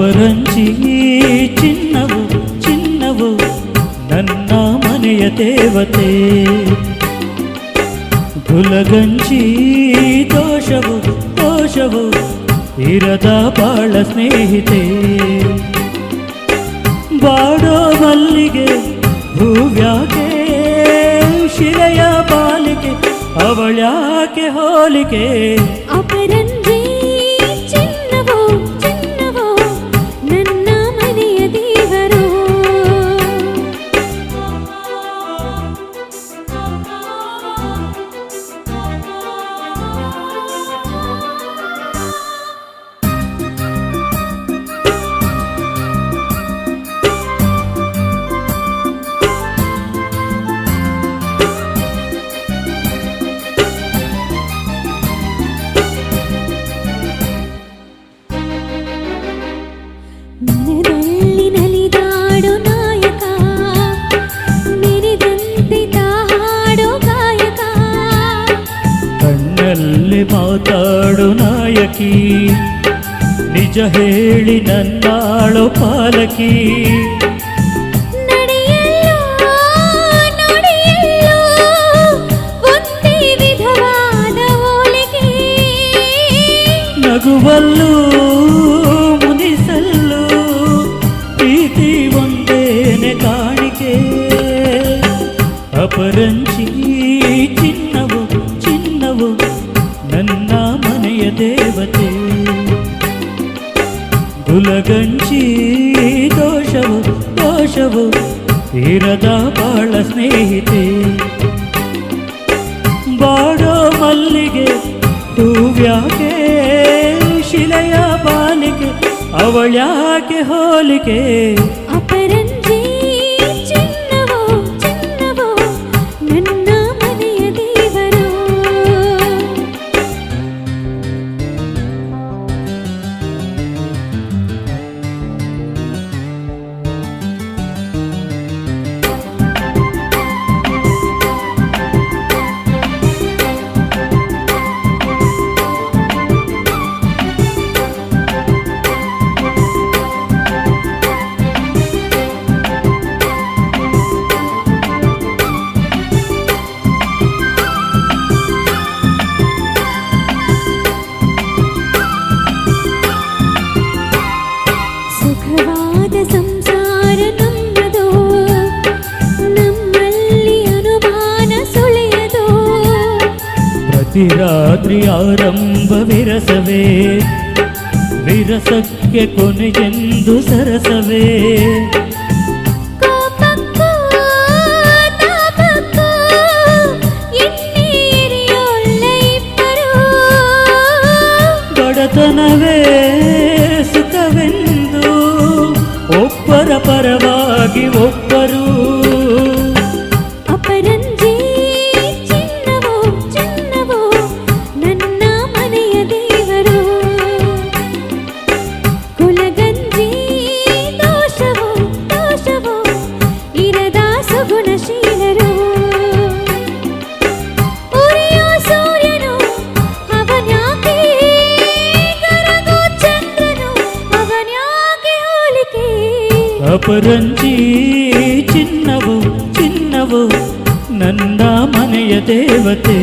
ಅಪರಂಜಿ ಚಿನ್ನವು ಚಿನ್ನವು ನನ್ನ ಮನೆಯ ದೇವತೆ ಗುಲಗಂಜಿ ದೋಷವು ದೋಷವು ಇರದ ಬಾಳ ಸ್ನೇಹಿತೆ ಬಾಡೋ ಮಲ್ಲಿಗೆ ಹೂವ್ಯಾಕೆ ಶಿಲೆಯ ಬಾಲಿಕೆ ಅವಳ್ಯಾಕೆ ಹೋಲಿಕೆ ಅಪರಂಜಿ ನಾಯಕಿ ನಿಜ ಹೇಳಿ ನನ್ನಾಳು ಪಾಲಕಿ ನಡೆಯಲ್ಲೋ ನುಡಿಯಲ್ಲೋ ಒಂದೇ ವಿಧವಾದ ಹೋಲಿಕೆ ನಗುವಲ್ಲೂ ಮುನಿಸಲ್ಲೂ ಪ್ರೀತಿ ಒಂದೇನೆ ಕಾಣಿಕೆ ಅಪರಂಜಿ ಗುಲಗಂಜಿ ದೋಷವು ದೋಷವು ಇರದ ಬಾಳ ಸ್ನೇಹಿತೆ. ಬಾಡೋ ಮಲ್ಲಿಗೆ ಹೂವ್ಯಾಕೆ ಶಿಲೆಯ ಬಾಲಿಕೆ ಅವಳ್ಯಾಕೆ ಹೋಲಿಕೆ? ರಾತ್ರಿ ಆರಂಭ ವಿರಸವೇ ವಿರಸಕ್ಕೆ ಕೊನೆಗೆಂದು ಸರಸವೇ ಕೋಪಕ್ಕೂ ತಾಪಕ್ಕೂ ಎನ್ನೀರಿಯೊಳ್ಳ ಇಬ್ಬರು ಬಡತನವೇ ಸುಖವೆಂದು ಒಬ್ಬರ ಪರವಾಗಿ ಒಬ್ಬರು ಅಪರಂಜಿ ಚಿನ್ನವು ಚಿನ್ನವು ನನ್ನ ಮನೆಯ ದೇವತೆ